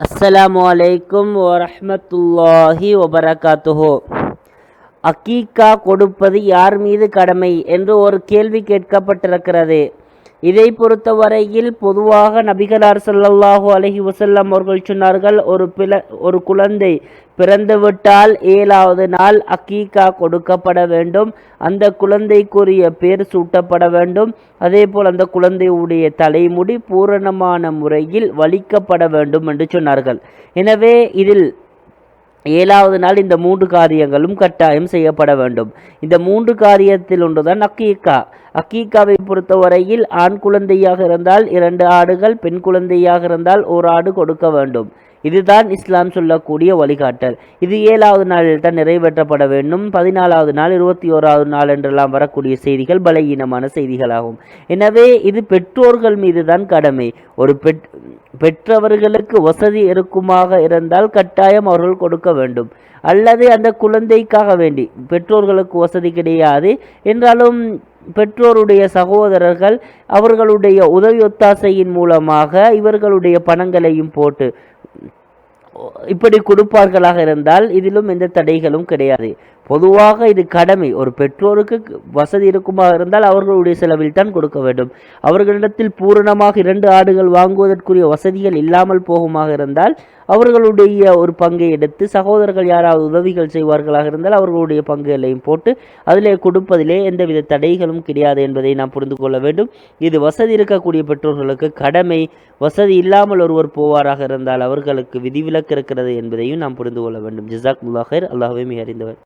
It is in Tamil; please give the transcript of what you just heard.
அஸ்ஸலாமு அலைக்கும் வரமத்துல்லாஹி வபரகாத்துஹோ அக்கீக்கா கொடுப்பது யார் மீது கடமை என்று ஒரு கேள்வி கேட்கப்பட்டிருக்கிறது இதை பொறுத்தவரையில் பொதுவாக நபிகளார் சல்லல்லாஹூ அலஹி வசல்லம் அவர்கள் சொன்னார்கள் ஒரு பில ஒரு குழந்தை பிறந்துவிட்டால் ஏழாவது நாள் அக்கீக்கா கொடுக்கப்பட வேண்டும். அந்த குழந்தைக்குரிய பேர் சூட்டப்பட வேண்டும். அதே போல் அந்த குழந்தையுடைய தலைமுடி பூரணமான முறையில் வலிக்கப்பட வேண்டும் என்று சொன்னார்கள். எனவே இதில் ஏழாவது நாள் இந்த மூன்று காரியங்களும் கட்டாயம் செய்யப்பட வேண்டும். இந்த மூன்று காரியத்தில் ஒன்றுதான் அக்கீக்கா. அக்கீக்காவை பொறுத்தவரையில் ஆண் குழந்தையாக இருந்தால் இரண்டு ஆடுகள் பெண் குழந்தையாக இருந்தால் ஒரு ஆடு கொடுக்க வேண்டும். இதுதான் இஸ்லாம் சொல்லக்கூடிய வழிகாட்டல். இது ஏழாவது நாளில் தான் நிறைவேற்றப்பட வேண்டும். பதினாலாவது நாள் இருபத்தி ஓராவது நாள் என்றெல்லாம் வரக்கூடிய செய்திகள் பலகீனமான செய்திகளாகும். எனவே இது பெற்றோர்கள் மீது தான் கடமை. ஒரு பெற் பெற்றவர்களுக்கு வசதி இருக்குமாக இருந்தால் கட்டாயம் அவர்கள் கொடுக்க வேண்டும். அல்லது அந்த குழந்தைக்காக வேண்டி பெற்றோர்களுக்கு வசதி கிடையாது என்றாலும் பெற்றோருடைய சகோதரர்கள் அவர்களுடைய உதவி ஒத்தாசையின் மூலமாக இவர்களுடைய பணங்களையும் போட்டு இப்படி கொடுப்பார்களாக இருந்தால் இதிலும் எந்த தடைகளும் கிடையாது. பொதுவாக இது கடமை. ஒரு பெற்றோருக்கு வசதி இருக்குமாக இருந்தால் அவர்களுடைய செலவில் தான் கொடுக்க வேண்டும். அவர்களிடத்தில் பூரணமாக இரண்டு ஆடுகள் வாங்குவதற்குரிய வசதிகள் இல்லாமல் போகுமாக இருந்தால் அவர்களுடைய ஒரு பங்கை எடுத்து சகோதரர்கள் யாராவது உதவிகள் செய்வார்களாக இருந்தால் அவர்களுடைய பங்குகளையும் போட்டு அதிலே கொடுப்பதிலே எந்தவித தடைகளும் கிடையாது என்பதை நாம் புரிந்து கொள்ள வேண்டும். இது வசதி இருக்கக்கூடிய பெற்றோர்களுக்கு கடமை. வசதி இல்லாமல் ஒருவர் போவாராக இருந்தால் அவர்களுக்கு விதிவிலக்கு இருக்கிறது என்பதையும் நாம் புரிந்து கொள்ள வேண்டும். ஜிசாக் முல்லாஹர் அல்லாஹுமே மிக அறிந்தவர்.